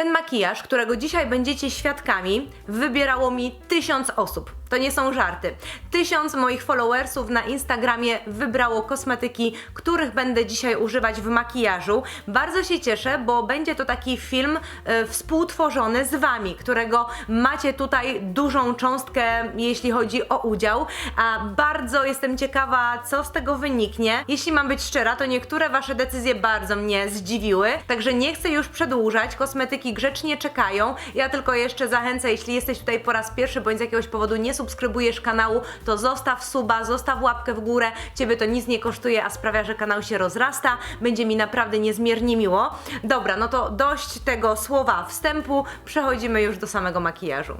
Ten makijaż, którego dzisiaj będziecie świadkami, wybierało mi tysiąc osób. To nie są żarty. Tysiąc moich followersów na Instagramie wybrało kosmetyki, których będę dzisiaj używać w makijażu. Bardzo się cieszę, bo będzie to taki film e, współtworzony z Wami, którego macie tutaj dużą cząstkę, jeśli chodzi o udział. A bardzo jestem ciekawa, co z tego wyniknie. Jeśli mam być szczera, to niektóre Wasze decyzje bardzo mnie zdziwiły, także nie chcę już przedłużać. Kosmetyki grzecznie czekają. Ja tylko jeszcze zachęcę, jeśli jesteś tutaj po raz pierwszy bądź z jakiegoś powodu nie subskrybujesz kanału, to zostaw suba, zostaw łapkę w górę. Ciebie to nic nie kosztuje, a sprawia, że kanał się rozrasta. Będzie mi naprawdę niezmiernie miło. Dobra, no to dość tego słowa wstępu. Przechodzimy już do samego makijażu.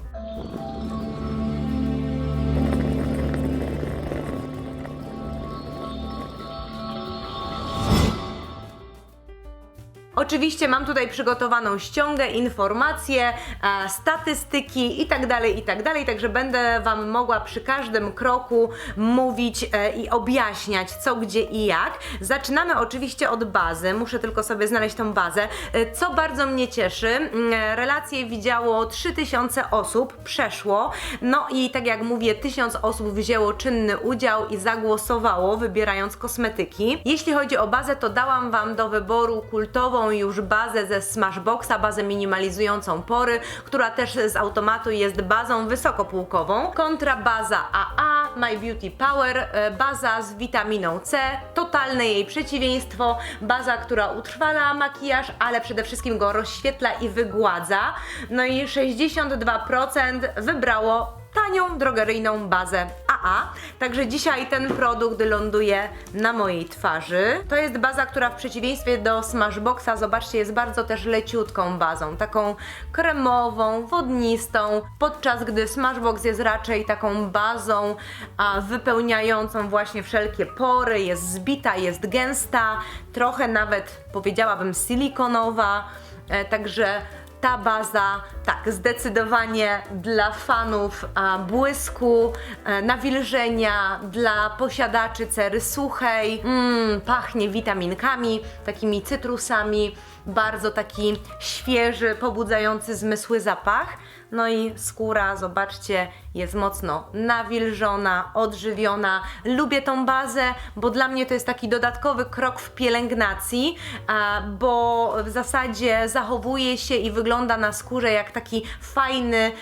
Oczywiście mam tutaj przygotowaną ściągę, informacje, e, statystyki i tak dalej, i tak także będę Wam mogła przy każdym kroku mówić e, i objaśniać co, gdzie i jak. Zaczynamy oczywiście od bazy, muszę tylko sobie znaleźć tą bazę. E, Co bardzo mnie cieszy, mm, relacje widziało 3000 osób, przeszło, no i tak jak mówię, 1000 osób wzięło czynny udział i zagłosowało, wybierając kosmetyki. Jeśli chodzi o bazę, to dałam Wam do wyboru kultową już bazę ze Smashboxa, bazę minimalizującą pory, która też z automatu jest bazą wysokopółkową. Kontra baza AA, My Beauty Power, e, baza z witaminą C, totalne jej przeciwieństwo, baza, która utrwala makijaż, ale przede wszystkim go rozświetla i wygładza. No i 62% wybrało tanią, drogeryjną bazę Także dzisiaj ten produkt ląduje na mojej twarzy. To jest baza, która w przeciwieństwie do Smashboxa, zobaczcie, jest bardzo też leciutką bazą, taką kremową, wodnistą, podczas gdy Smashbox jest raczej taką bazą a, wypełniającą właśnie wszelkie pory, jest zbita, jest gęsta, trochę nawet powiedziałabym silikonowa, e, także ta baza, tak, zdecydowanie dla fanów błysku, e, nawilżenia, dla posiadaczy cery suchej. Mm, pachnie witaminkami, takimi cytrusami, bardzo taki świeży, pobudzający zmysły zapach. No i skóra, zobaczcie, jest mocno nawilżona, odżywiona. Lubię tą bazę, bo dla mnie to jest taki dodatkowy krok w pielęgnacji, bo w zasadzie zachowuje się i wygląda na skórze jak taki fajny,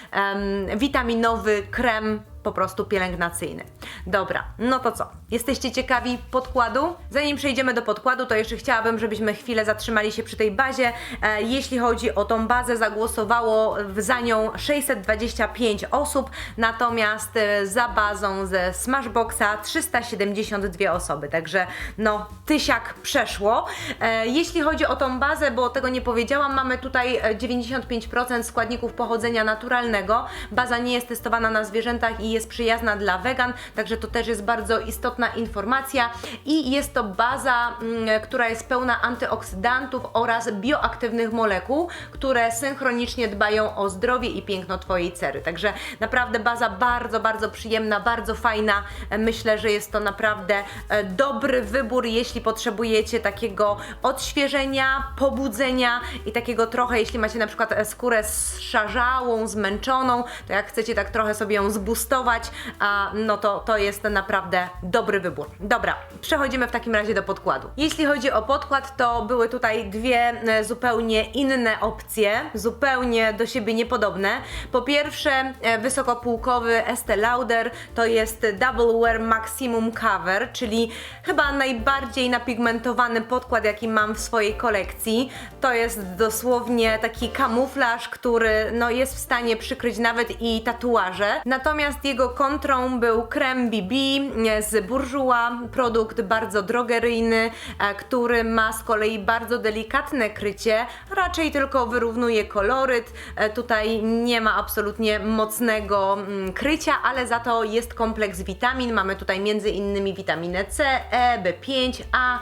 witaminowy krem po prostu pielęgnacyjny. Dobra, no to co? Jesteście ciekawi podkładu? Zanim przejdziemy do podkładu, to jeszcze chciałabym, żebyśmy chwilę zatrzymali się przy tej bazie. E, jeśli chodzi o tą bazę, zagłosowało za nią 625 osób, natomiast e, za bazą ze Smashboxa 372 osoby, także no tysiak przeszło. E, jeśli chodzi o tą bazę, bo tego nie powiedziałam, mamy tutaj e, 95% składników pochodzenia naturalnego. Baza nie jest testowana na zwierzętach i jest przyjazna dla wegan, także to też jest bardzo istotna informacja. I jest to baza, mm, która jest pełna antyoksydantów oraz bioaktywnych molekuł, które synchronicznie dbają o zdrowie i piękno Twojej cery. Także naprawdę baza bardzo, bardzo przyjemna, bardzo fajna. Myślę, że jest to naprawdę e, dobry wybór, jeśli potrzebujecie takiego odświeżenia, pobudzenia i takiego trochę, jeśli macie na przykład e, skórę szarzałą, zmęczoną, to jak chcecie tak trochę sobie ją zbustować, no to to jest naprawdę dobry wybór. Dobra, przechodzimy w takim razie do podkładu. Jeśli chodzi o podkład, to były tutaj dwie e, zupełnie inne opcje, zupełnie do siebie niepodobne. Po pierwsze, e, wysokopółkowy Estee Lauder to jest Double Wear Maximum Cover, czyli chyba najbardziej napigmentowany podkład, jaki mam w swojej kolekcji. To jest dosłownie taki kamuflaż, który no, jest w stanie przykryć nawet i tatuaże. Natomiast jego kontrą był krem BB z Bourjois, produkt bardzo drogeryjny, e, który ma z kolei bardzo delikatne krycie, raczej tylko wyrównuje koloryt. E, Tutaj nie ma absolutnie mocnego mm, krycia, ale za to jest kompleks witamin. Mamy tutaj między innymi witaminę C, E, B5, A.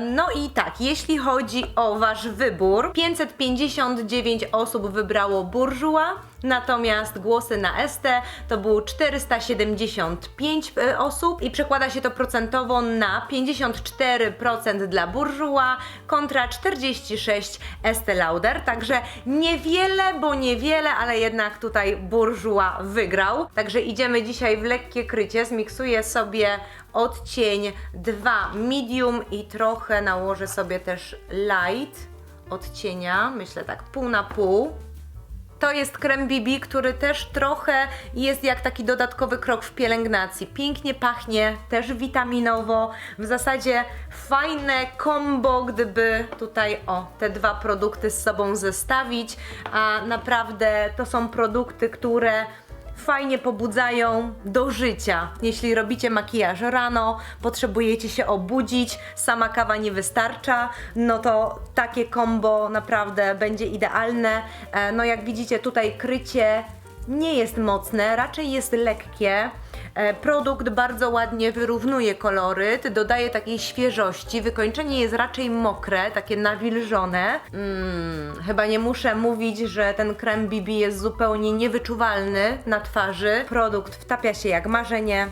No i tak, jeśli chodzi o Wasz wybór, 559 osób wybrało Bourjois, natomiast głosy na ST to było 475 55 e, osób i przekłada się to procentowo na 54% dla Bourjois kontra 46 Estée Lauder, także niewiele, bo niewiele, ale jednak tutaj Bourjois wygrał. Także idziemy dzisiaj w lekkie krycie, zmiksuję sobie odcień 2 medium i trochę nałożę sobie też light odcienia, myślę tak pół na pół. To jest krem BB, który też trochę jest jak taki dodatkowy krok w pielęgnacji. Pięknie pachnie, też witaminowo. W zasadzie fajne kombo, gdyby tutaj o te dwa produkty z sobą zestawić. A naprawdę to są produkty, które fajnie pobudzają do życia. Jeśli robicie makijaż rano, potrzebujecie się obudzić, sama kawa nie wystarcza, no to takie kombo naprawdę będzie idealne. E, No jak widzicie tutaj krycie nie jest mocne, raczej jest lekkie. E, Produkt bardzo ładnie wyrównuje koloryt, dodaje takiej świeżości. Wykończenie jest raczej mokre, takie nawilżone. Mm, chyba nie muszę mówić, że ten krem BB jest zupełnie niewyczuwalny na twarzy. Produkt wtapia się jak marzenie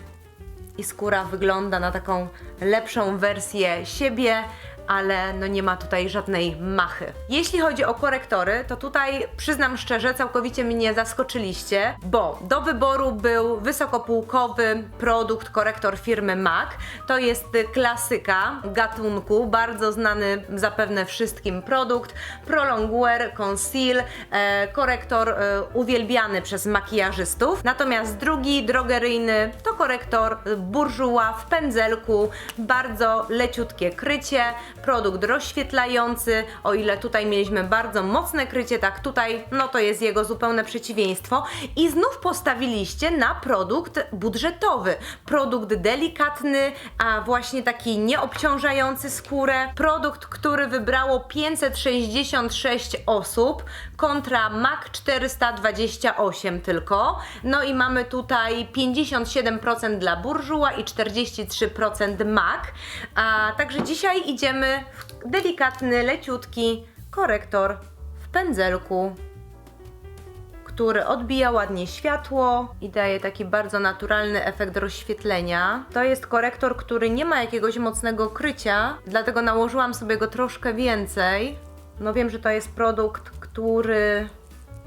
i skóra wygląda na taką lepszą wersję siebie, ale no nie ma tutaj żadnej machy. Jeśli chodzi o korektory, to tutaj przyznam szczerze, całkowicie mnie zaskoczyliście, bo do wyboru był wysokopółkowy produkt korektor firmy MAC. To jest klasyka gatunku, bardzo znany zapewne wszystkim produkt. Prolongwear Conceal, e, korektor e, uwielbiany przez makijażystów. Natomiast drugi, drogeryjny, to korektor Bourjois w pędzelku, bardzo leciutkie krycie, produkt rozświetlający, o ile tutaj mieliśmy bardzo mocne krycie, tak tutaj, no to jest jego zupełne przeciwieństwo. I znów postawiliście na produkt budżetowy, produkt delikatny, a właśnie taki nieobciążający skórę, produkt, który wybrało 566 osób kontra MAC 428 tylko. No i mamy tutaj 57% dla Bourjois i 43% MAC. A także dzisiaj idziemy delikatny, leciutki korektor w pędzelku który odbija ładnie światło i daje taki bardzo naturalny efekt rozświetlenia. To jest korektor, który nie ma jakiegoś mocnego krycia, dlatego nałożyłam sobie go troszkę więcej. No wiem, że to jest produkt, który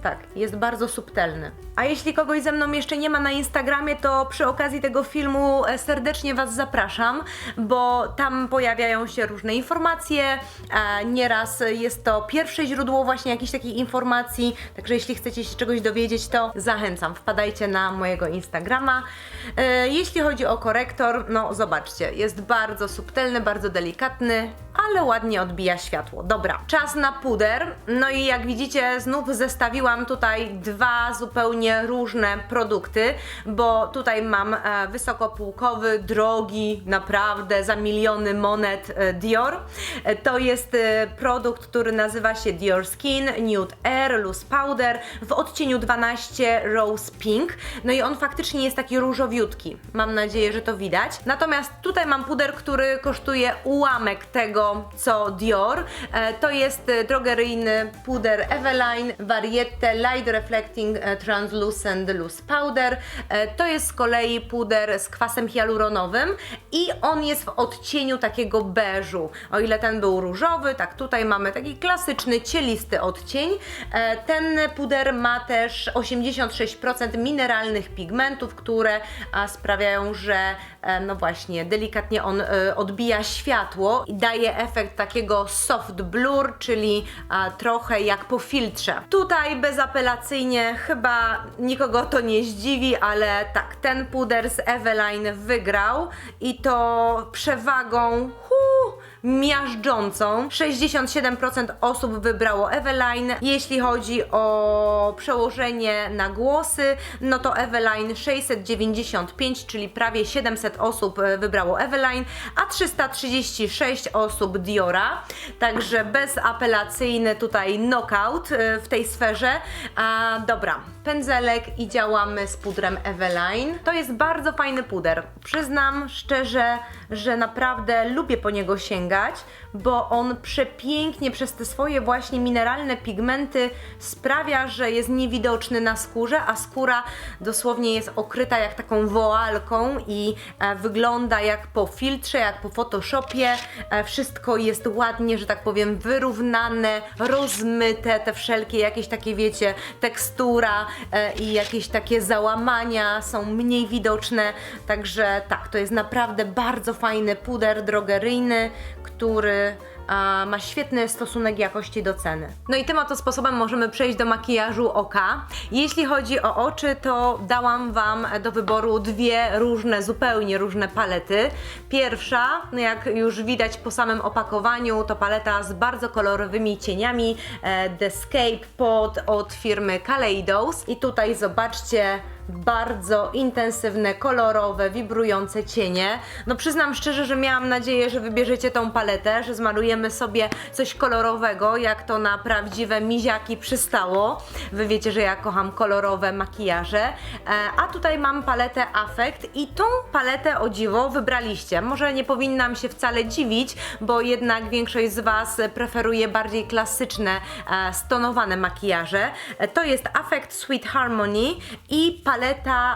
tak, jest bardzo subtelny. A jeśli kogoś ze mną jeszcze nie ma na Instagramie, to przy okazji tego filmu e, serdecznie Was zapraszam, bo tam pojawiają się różne informacje. Nieraz jest to pierwsze źródło właśnie jakichś takich informacji, także jeśli chcecie się czegoś dowiedzieć, to zachęcam, wpadajcie na mojego Instagrama. E, Jeśli chodzi o korektor, no zobaczcie, jest bardzo subtelny, bardzo delikatny, ale ładnie odbija światło. Dobra, czas na puder. No i jak widzicie, znów zestawiłam tutaj dwa zupełnie różne produkty, bo tutaj mam e, wysokopółkowy, drogi, naprawdę za miliony monet e, Dior. E, to jest produkt, który nazywa się Dior Skin Nude Air Loose Powder w odcieniu 12 Rose Pink. No i on faktycznie jest taki różowiutki. Mam nadzieję, że to widać. Natomiast tutaj mam puder, który kosztuje ułamek tego, co Dior. E, to jest e, drogeryjny puder Eveline Variette Light Reflecting e, Translucent Loose Powder. To jest z kolei puder z kwasem hialuronowym i on jest w odcieniu takiego beżu. O ile ten był różowy, tak tutaj mamy taki klasyczny, cielisty odcień. Ten puder ma też 86% mineralnych pigmentów, które sprawiają, że no właśnie, delikatnie on odbija światło i daje efekt takiego soft blur, czyli a, trochę jak po filtrze. Tutaj bezapelacyjnie chyba nikogo to nie zdziwi, ale tak, ten puder z Eveline wygrał i to przewagą miażdżącą. 67% osób wybrało Eveline. Jeśli chodzi o przełożenie na głosy, no to Eveline 695, czyli prawie 700 osób e, wybrało Eveline, a 336 osób Diora. Także bezapelacyjny tutaj knockout e, w tej sferze. A, dobra, pędzelek i działamy z pudrem Eveline. To jest bardzo fajny puder. Przyznam szczerze, że naprawdę lubię po niego sięgać sięgać, bo on przepięknie przez te swoje właśnie mineralne pigmenty sprawia, że jest niewidoczny na skórze, a skóra dosłownie jest okryta jak taką woalką i e, wygląda jak po filtrze, jak po Photoshopie. E, wszystko jest ładnie, że tak powiem, wyrównane, rozmyte, te wszelkie jakieś takie, wiecie, tekstura e, i jakieś takie załamania są mniej widoczne. Także tak, to jest naprawdę bardzo fajny puder drogeryjny, który ma świetny stosunek jakości do ceny. No i tym oto sposobem możemy przejść do makijażu oka. Jeśli chodzi o oczy, to dałam Wam do wyboru dwie różne, zupełnie różne palety. Pierwsza, no jak już widać po samym opakowaniu, to paleta z bardzo kolorowymi cieniami e, The Escape Pod od firmy Kaleidos. I tutaj zobaczcie, bardzo intensywne, kolorowe, wibrujące cienie. No przyznam szczerze, że miałam nadzieję, że wybierzecie tą paletę, że zmalujemy sobie coś kolorowego, jak to na prawdziwe miziaki przystało. Wy wiecie, że ja kocham kolorowe makijaże. E, a tutaj mam paletę Affect i tą paletę o dziwo wybraliście. Może nie powinnam się wcale dziwić, bo jednak większość z Was preferuje bardziej klasyczne, e, stonowane makijaże. E, to jest Affect Sweet Harmony i paleta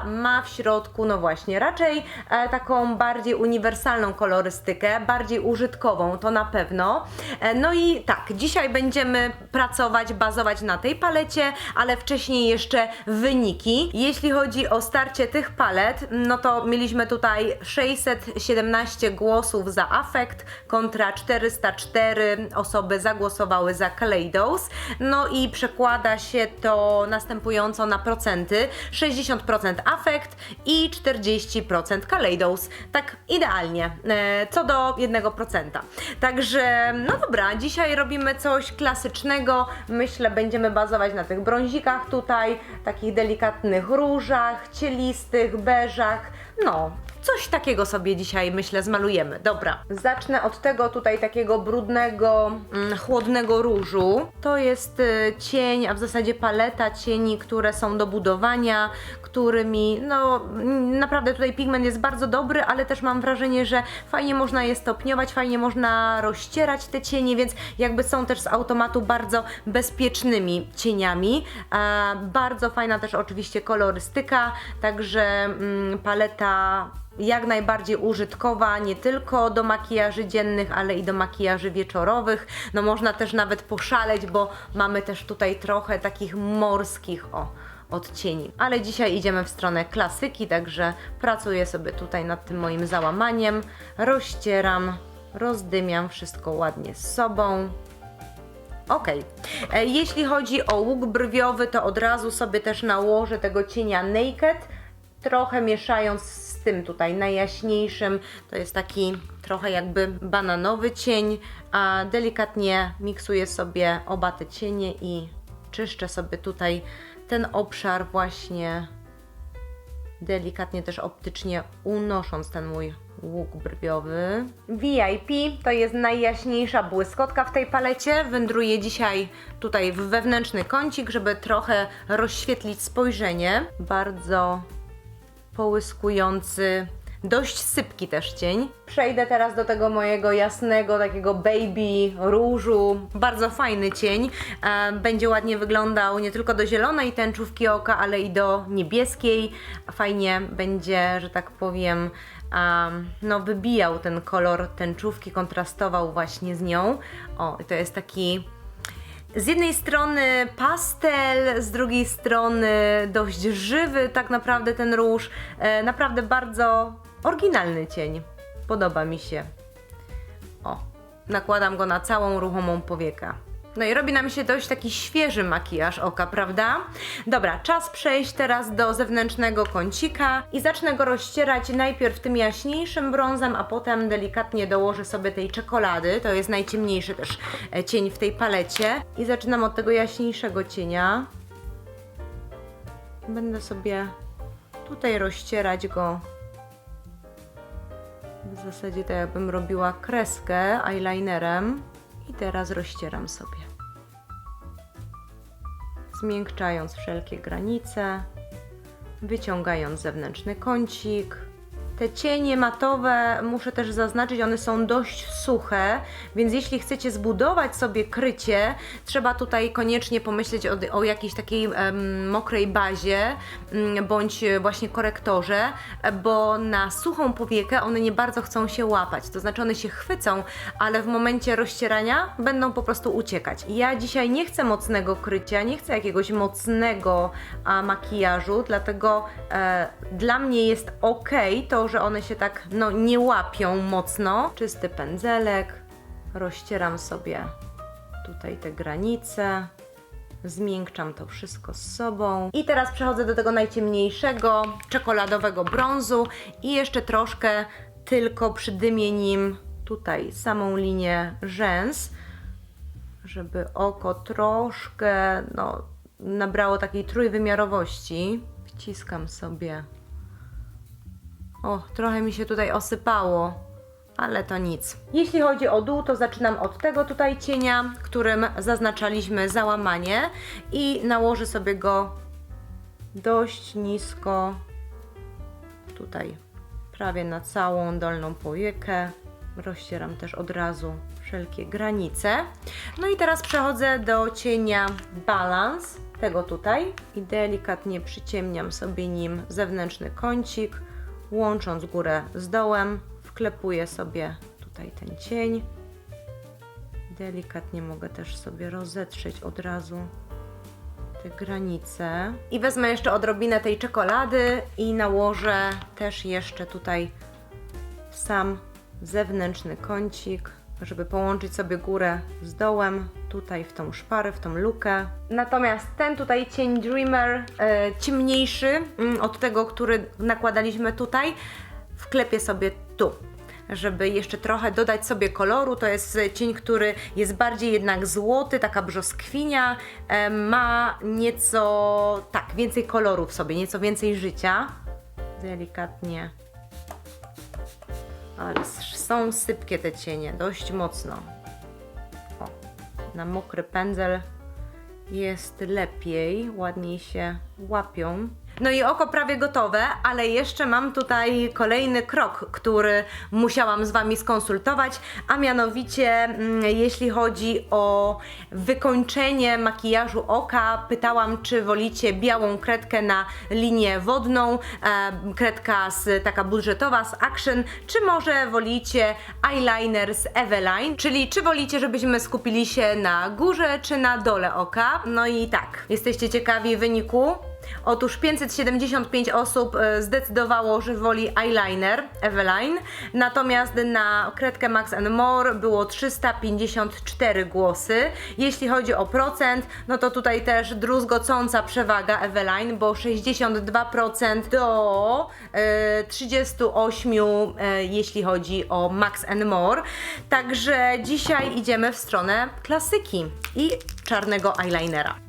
ma w środku, no właśnie, raczej e, taką bardziej uniwersalną kolorystykę, bardziej użytkową, to na pewno. E, no i tak, dzisiaj będziemy pracować, bazować na tej palecie, ale wcześniej jeszcze wyniki. Jeśli chodzi o starcie tych palet, no to mieliśmy tutaj 617 głosów za Affect kontra 404 osoby zagłosowały za Kaleidos. No i przekłada się to następująco na procenty. 60% Affect i 40% Kaleidos. Tak idealnie, e, co do 1%. Także, no dobra, dzisiaj robimy coś klasycznego. Myślę, będziemy bazować na tych brązikach tutaj, takich delikatnych różach, cielistych, beżach. No, Coś takiego sobie dzisiaj, myślę, zmalujemy. Dobra, zacznę od tego tutaj takiego brudnego, mm, chłodnego różu. To jest y, cień, a w zasadzie paleta cieni, które są do budowania, którymi, no naprawdę tutaj pigment jest bardzo dobry, ale też mam wrażenie, że fajnie można je stopniować, fajnie można rozcierać te cienie, więc jakby są też z automatu bardzo bezpiecznymi cieniami. E, bardzo fajna też oczywiście kolorystyka, także mm, paleta jak najbardziej użytkowa, nie tylko do makijaży dziennych, ale i do makijaży wieczorowych. No można też nawet poszaleć, bo mamy też tutaj trochę takich morskich, o, odcieni. Ale dzisiaj idziemy w stronę klasyki, także pracuję sobie tutaj nad tym moim załamaniem, rozcieram, rozdymiam wszystko ładnie z sobą. Ok. E, Jeśli chodzi o łuk brwiowy, to od razu sobie też nałożę tego cienia Naked, trochę mieszając tym tutaj najjaśniejszym. To jest taki trochę jakby bananowy cień, a delikatnie miksuję sobie oba te cienie i czyszczę sobie tutaj ten obszar właśnie delikatnie też optycznie unosząc ten mój łuk brwiowy. VIP to jest najjaśniejsza błyskotka w tej palecie. Wędruję dzisiaj tutaj w wewnętrzny kącik, żeby trochę rozświetlić spojrzenie. Bardzo połyskujący, dość sypki też cień. Przejdę teraz do tego mojego jasnego, takiego baby różu. Bardzo fajny cień. E, Będzie ładnie wyglądał nie tylko do zielonej tęczówki oka, ale i do niebieskiej. Fajnie będzie, że tak powiem, no wybijał ten kolor tęczówki, kontrastował właśnie z nią. O, to jest taki z jednej strony pastel, z drugiej strony dość żywy, tak naprawdę ten róż. E, naprawdę bardzo oryginalny cień. Podoba mi się. O, nakładam go na całą ruchomą powiekę. No i robi nam się dość taki świeży makijaż oka, prawda? Dobra, czas przejść teraz do zewnętrznego kącika i zacznę go rozcierać najpierw tym jaśniejszym brązem, a potem delikatnie dołożę sobie tej czekolady. To jest najciemniejszy też e, cień w tej palecie. I zaczynam od tego jaśniejszego cienia. Będę sobie tutaj rozcierać go w zasadzie tak jakbym robiła kreskę eyelinerem i teraz rozcieram sobie. Zmiękczając wszelkie granice, wyciągając zewnętrzny kącik, Te cienie matowe, muszę też zaznaczyć, one są dość suche, więc jeśli chcecie zbudować sobie krycie, trzeba tutaj koniecznie pomyśleć o, o jakiejś takiej mokrej bazie mm, bądź właśnie korektorze, bo na suchą powiekę one nie bardzo chcą się łapać. To znaczy one się chwycą, ale w momencie rozcierania będą po prostu uciekać. Ja dzisiaj nie chcę mocnego krycia, nie chcę jakiegoś mocnego a, makijażu, dlatego e, dla mnie jest ok to, że one się tak no, nie łapią mocno. Czysty pędzelek, rozcieram sobie tutaj te granice. Zmiękczam to wszystko z sobą. I teraz przechodzę do tego najciemniejszego, czekoladowego brązu i jeszcze troszkę tylko przydymię nim tutaj samą linię rzęs, żeby oko troszkę no, nabrało takiej trójwymiarowości. Wciskam sobie. O, trochę mi się tutaj osypało, ale to nic. Jeśli chodzi o dół, to zaczynam od tego tutaj cienia, którym zaznaczaliśmy załamanie i nałożę sobie go dość nisko tutaj, prawie na całą dolną powiekę. Rozcieram też od razu wszelkie granice. No i teraz przechodzę do cienia Balance, tego tutaj i delikatnie przyciemniam sobie nim zewnętrzny kącik, łącząc górę z dołem. Wklepuję sobie tutaj ten cień. Delikatnie mogę też sobie rozetrzeć od razu te granice. I wezmę jeszcze odrobinę tej czekolady i nałożę też jeszcze tutaj sam zewnętrzny kącik, żeby połączyć sobie górę z dołem, tutaj w tą szparę, w tą lukę. Natomiast ten tutaj cień Dreamer, e, ciemniejszy mm, od tego, który nakładaliśmy tutaj, wklepię sobie tu. Żeby jeszcze trochę dodać sobie koloru, to jest cień, który jest bardziej jednak złoty, taka brzoskwinia, e, ma nieco, tak, więcej koloru w sobie, nieco więcej życia. Delikatnie ale są sypkie te cienie, dość mocno. Na mokry pędzel jest lepiej, ładniej się łapią. No i oko prawie gotowe, ale jeszcze mam tutaj kolejny krok, który musiałam z Wami skonsultować, a mianowicie mm, jeśli chodzi o wykończenie makijażu oka, pytałam, czy wolicie białą kredkę na linię wodną, kredka z, taka budżetowa z Action, czy może wolicie eyeliner z Eveline, czyli czy wolicie, żebyśmy skupili się na górze, czy na dole oka. No i tak, jesteście ciekawi wyniku? Otóż 575 osób e, zdecydowało, że woli eyeliner Eveline, natomiast na kredkę Max More było 354 głosy. Jeśli chodzi o procent, no to tutaj też druzgocąca przewaga Eveline, bo 62% do e, 38, e, jeśli chodzi o Max More. Także dzisiaj idziemy w stronę klasyki i czarnego eyelinera.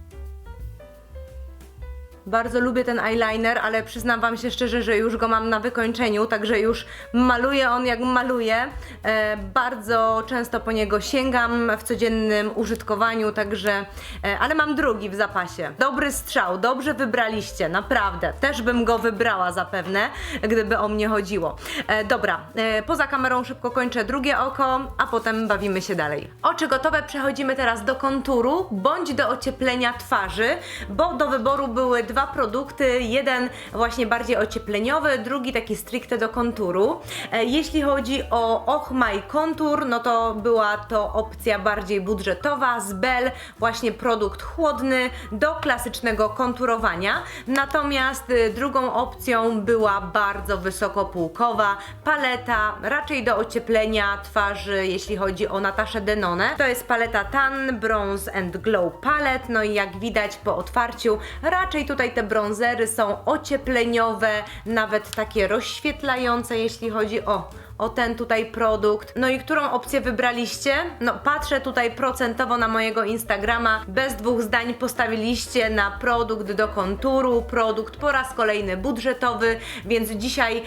Bardzo lubię ten eyeliner, ale przyznam Wam się szczerze, że już go mam na wykończeniu, także już maluję on jak maluję. E, bardzo często po niego sięgam w codziennym użytkowaniu, także, e, ale mam drugi w zapasie. Dobry strzał, dobrze wybraliście, naprawdę. Też bym go wybrała zapewne, gdyby o mnie chodziło. E, dobra, e, poza kamerą szybko kończę drugie oko, a potem bawimy się dalej. Oczy gotowe, przechodzimy teraz do konturu bądź do ocieplenia twarzy, bo do wyboru były dwa produkty, jeden właśnie bardziej ociepleniowy, drugi taki stricte do konturu. E, Jeśli chodzi o Och My Contour, no to była to opcja bardziej budżetowa z Bell, właśnie produkt chłodny do klasycznego konturowania. Natomiast y, drugą opcją była bardzo wysokopółkowa paleta, raczej do ocieplenia twarzy, jeśli chodzi o Nataszę Denone. To jest paleta Tan Bronze and Glow Palette, no i jak widać po otwarciu, raczej tutaj te bronzery są ociepleniowe, nawet takie rozświetlające, jeśli chodzi o o ten tutaj produkt. No i którą opcję wybraliście? No patrzę tutaj procentowo na mojego Instagrama. Bez dwóch zdań postawiliście na produkt do konturu, produkt po raz kolejny budżetowy, więc dzisiaj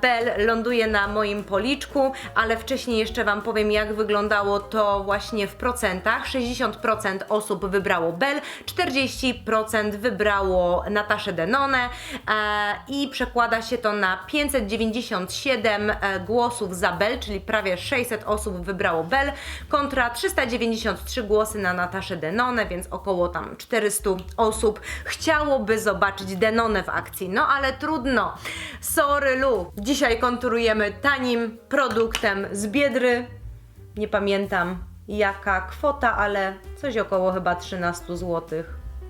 Bell ląduje na moim policzku, ale wcześniej jeszcze Wam powiem jak wyglądało to właśnie w procentach. 60% osób wybrało Bell, 40% wybrało Nataszę Denone e, i przekłada się to na 597 e, głosów za Bell, czyli prawie 600 osób wybrało Bell, kontra 393 głosy na Nataszę Denone, więc około tam 400 osób chciałoby zobaczyć Denone w akcji. No ale trudno. Sorry Lu. Dzisiaj konturujemy tanim produktem z Biedry. Nie pamiętam jaka kwota, ale coś około chyba 13 zł.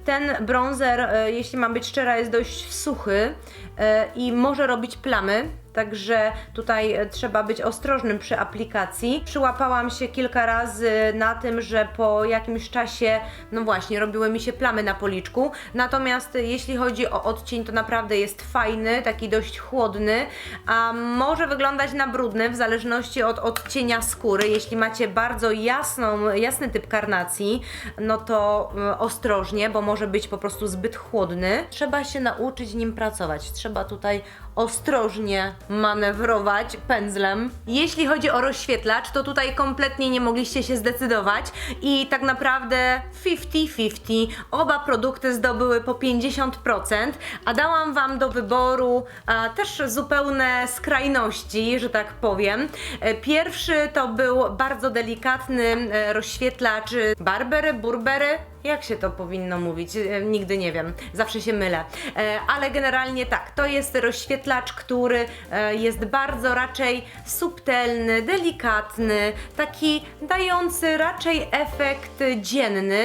Ten bronzer, e, jeśli mam być szczera, jest dość suchy e, i może robić plamy, także tutaj e, trzeba być ostrożnym przy aplikacji. Przyłapałam się kilka razy na tym, że po jakimś czasie, no właśnie, robiły mi się plamy na policzku. Natomiast e, jeśli chodzi o odcień, to naprawdę jest fajny, taki dość chłodny, a może wyglądać na brudny w zależności od odcienia skóry. Jeśli macie bardzo jasną, jasny typ karnacji, no to e, ostrożnie, bo może być po prostu zbyt chłodny. Trzeba się nauczyć nim pracować. Trzeba tutaj ostrożnie manewrować pędzlem. Jeśli chodzi o rozświetlacz, to tutaj kompletnie nie mogliście się zdecydować i tak naprawdę 50-50. Oba produkty zdobyły po 50%, a dałam Wam do wyboru a, też zupełne skrajności, że tak powiem. E, Pierwszy to był bardzo delikatny e, rozświetlacz Barbery, Burbery, jak się to powinno mówić? E, Nigdy nie wiem, zawsze się mylę. E, Ale generalnie tak, to jest rozświetlacz, który e, jest bardzo raczej subtelny, delikatny, taki dający raczej efekt dzienny.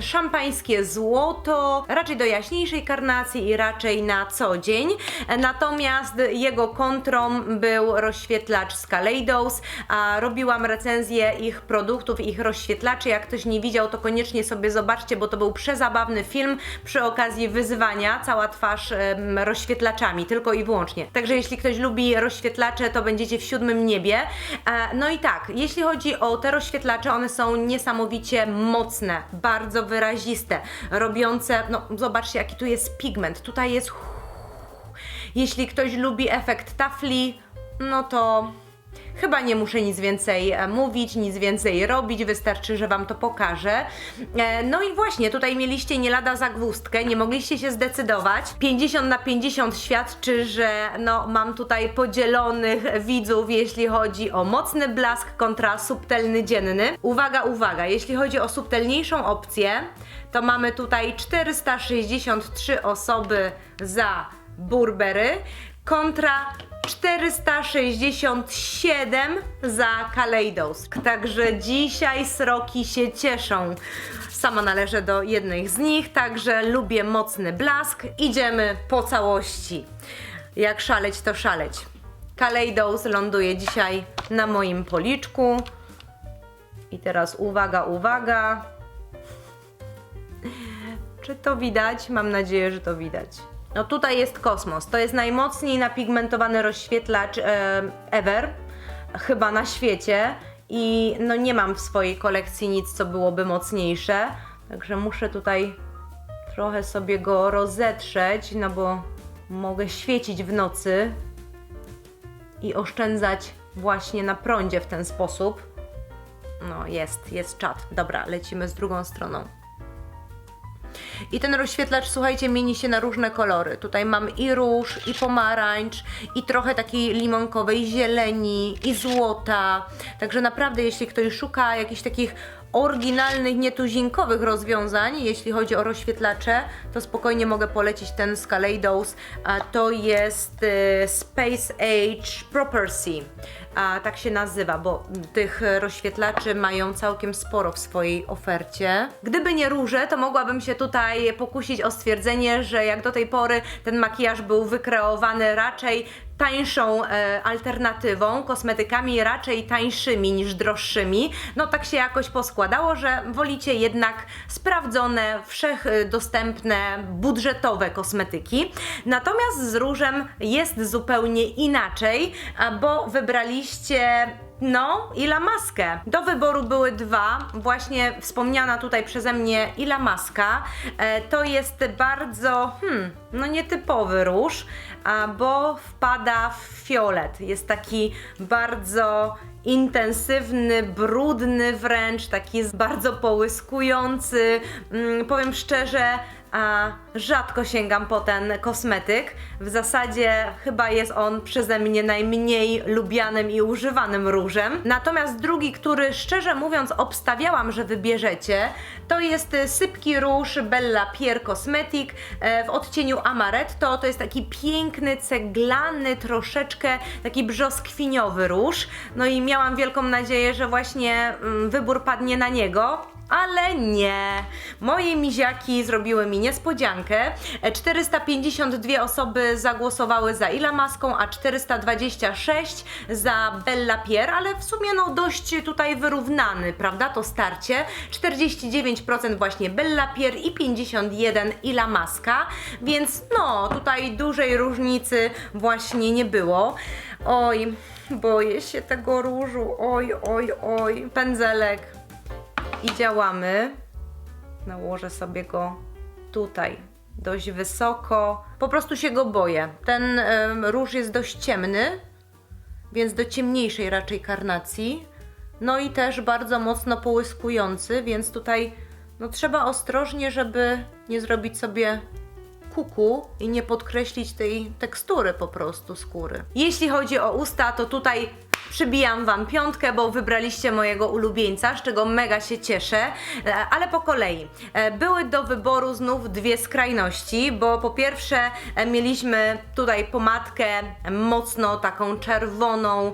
Szampańskie złoto, raczej do jaśniejszej karnacji i raczej na co dzień. Natomiast jego kontrą był rozświetlacz z Kaleidos. Robiłam recenzję ich produktów, ich rozświetlaczy. Jak ktoś nie widział, to koniecznie sobie zobaczcie, bo to był przezabawny film przy okazji wyzywania, cała twarz em, rozświetlaczami, tylko i wyłącznie. Także jeśli ktoś lubi rozświetlacze, to będziecie w siódmym niebie. E, no i tak, jeśli chodzi o te rozświetlacze, one są niesamowicie mocne, bardzo wyraziste, robiące, no zobaczcie jaki tu jest pigment, tutaj jest jeśli ktoś lubi efekt tafli, no to chyba nie muszę nic więcej e, mówić, nic więcej robić, wystarczy, że Wam to pokażę. E, No i właśnie, tutaj mieliście nie lada zagwózdkę, nie mogliście się zdecydować. 50 na 50 świadczy, że no, mam tutaj podzielonych widzów, jeśli chodzi o mocny blask kontra subtelny dzienny. Uwaga, uwaga, jeśli chodzi o subtelniejszą opcję, to mamy tutaj 463 osoby za Burbery kontra 467 za Kaleidos. Także dzisiaj sroki się cieszą. Sama należę do jednej z nich, także lubię mocny blask. Idziemy po całości. Jak szaleć, to szaleć. Kaleidos ląduje dzisiaj na moim policzku. I teraz uwaga, uwaga. Czy to widać? Mam nadzieję, że to widać. No tutaj jest kosmos. To jest najmocniej napigmentowany rozświetlacz e, ever, chyba na świecie. I no nie mam w swojej kolekcji nic, co byłoby mocniejsze. Także muszę tutaj trochę sobie go rozetrzeć, no bo mogę świecić w nocy i oszczędzać właśnie na prądzie w ten sposób. No jest, jest czat. Dobra, lecimy z drugą stroną. I ten rozświetlacz, słuchajcie, mieni się na różne kolory. Tutaj mam i róż, i pomarańcz, i trochę takiej limonkowej zieleni, i złota. Także naprawdę, jeśli ktoś szuka jakichś takich oryginalnych, nietuzinkowych rozwiązań, jeśli chodzi o rozświetlacze, to spokojnie mogę polecić ten z Kaleidos. A to jest y, Space Age Property. A tak się nazywa, bo tych rozświetlaczy mają całkiem sporo w swojej ofercie. Gdyby nie róże, to mogłabym się tutaj pokusić o stwierdzenie, że jak do tej pory ten makijaż był wykreowany raczej tańszą e, alternatywą, kosmetykami raczej tańszymi niż droższymi. No tak się jakoś poskładało, że wolicie jednak sprawdzone, wszechdostępne, budżetowe kosmetyki. Natomiast z różem jest zupełnie inaczej, bo wybraliście no, Ila Maskę. Do wyboru były dwa. Właśnie wspomniana tutaj przeze mnie Ila Maska. E, to jest bardzo, hmm, no nietypowy róż, a, bo wpada w fiolet. Jest taki bardzo intensywny, brudny wręcz, taki bardzo połyskujący. Mm, powiem szczerze, a rzadko sięgam po ten kosmetyk. W zasadzie chyba jest on przeze mnie najmniej lubianym i używanym różem. Natomiast drugi, który szczerze mówiąc obstawiałam, że wybierzecie, to jest sypki róż Bella Pierre Cosmetic e, w odcieniu Amaretto. To jest taki piękny, ceglany, troszeczkę taki brzoskwiniowy róż. No i miałam wielką nadzieję, że właśnie mm, wybór padnie na niego. Ale nie. Moje miziaki zrobiły mi niespodziankę. E, 452 osoby zagłosowały za Ila Maską, a 426 za Bella Pierre, ale w sumie no dość tutaj wyrównany, prawda, to starcie. 49% właśnie Bella Pierre i 51 Ila Maska, więc no tutaj dużej różnicy właśnie nie było. Oj, boję się tego różu, oj, oj, oj. Pędzelek i działamy. Nałożę sobie go tutaj, dość wysoko. Po prostu się go boję. Ten róż jest dość ciemny, więc do ciemniejszej raczej karnacji. No i też bardzo mocno połyskujący, więc tutaj no, trzeba ostrożnie, żeby nie zrobić sobie kuku i nie podkreślić tej tekstury po prostu skóry. Jeśli chodzi o usta, to tutaj przybijam Wam piątkę, bo wybraliście mojego ulubieńca, z czego mega się cieszę, E, ale po kolei. E, Były do wyboru znów dwie skrajności, bo po pierwsze e, mieliśmy tutaj pomadkę mocno taką czerwoną,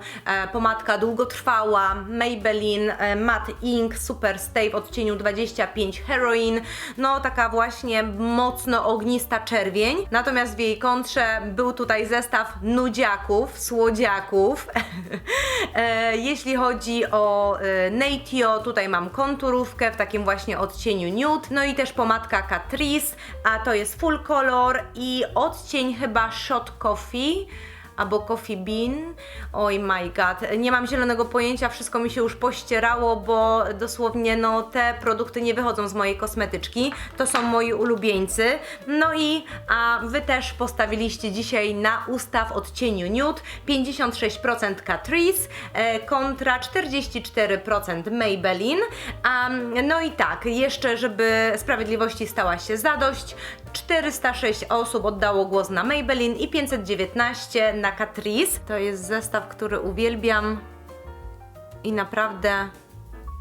pomadka długotrwała, Maybelline Matte Ink Super Stay w odcieniu 25 Heroin, no taka właśnie mocno ognista czerwień, natomiast w jej kontrze był tutaj zestaw nudziaków, słodziaków. E, Jeśli chodzi o e, Natio, tutaj mam konturówkę w takim właśnie odcieniu nude, no i też pomadka Catrice, a to jest full color i odcień chyba Shot Coffee albo Coffee Bean. Oj my god, nie mam zielonego pojęcia, wszystko mi się już pościerało, bo dosłownie no te produkty nie wychodzą z mojej kosmetyczki. To są moi ulubieńcy. No i a wy też postawiliście dzisiaj na usta w odcieniu nude 56% Catrice e, kontra 44% Maybelline. A, no i tak, jeszcze żeby sprawiedliwości stała się zadość, 406 osób oddało głos na Maybelline i 519 na Catrice. To jest zestaw, który uwielbiam i naprawdę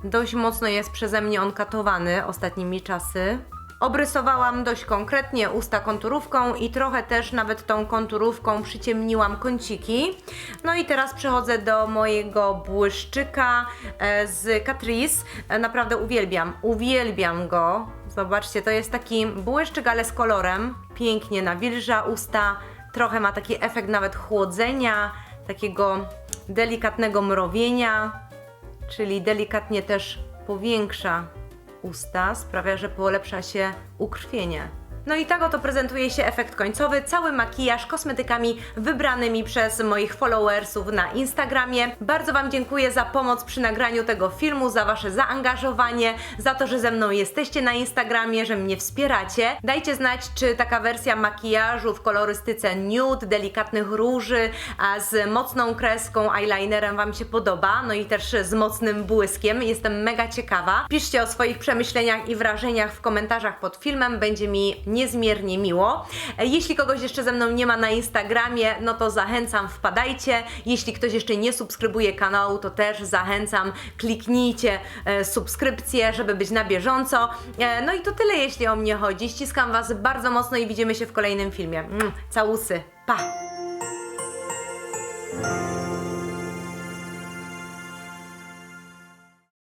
dość mocno jest przeze mnie on katowany ostatnimi czasy. Obrysowałam dość konkretnie usta konturówką i trochę też nawet tą konturówką przyciemniłam kąciki. No i teraz przechodzę do mojego błyszczyka e, z Catrice. E, Naprawdę uwielbiam, uwielbiam go. Zobaczcie, to jest taki błyszczyk, ale z kolorem. Pięknie nawilża usta, trochę ma taki efekt nawet chłodzenia, takiego delikatnego mrowienia, czyli delikatnie też powiększa usta, sprawia, że polepsza się ukrwienie. No i tak oto prezentuje się efekt końcowy, cały makijaż kosmetykami wybranymi przez moich followersów na Instagramie. Bardzo Wam dziękuję za pomoc przy nagraniu tego filmu, za Wasze zaangażowanie, za to, że ze mną jesteście na Instagramie, że mnie wspieracie. Dajcie znać, czy taka wersja makijażu w kolorystyce nude, delikatnych róży, a z mocną kreską, eyelinerem Wam się podoba, no i też z mocnym błyskiem. Jestem mega ciekawa. Piszcie o swoich przemyśleniach i wrażeniach w komentarzach pod filmem, będzie mi niezmiernie miło. Jeśli kogoś jeszcze ze mną nie ma na Instagramie, no to zachęcam, wpadajcie. Jeśli ktoś jeszcze nie subskrybuje kanału, to też zachęcam, kliknijcie e, subskrypcję, żeby być na bieżąco. E, no i to tyle, jeśli o mnie chodzi. Ściskam Was bardzo mocno i widzimy się w kolejnym filmie. Mm, całusy. Pa!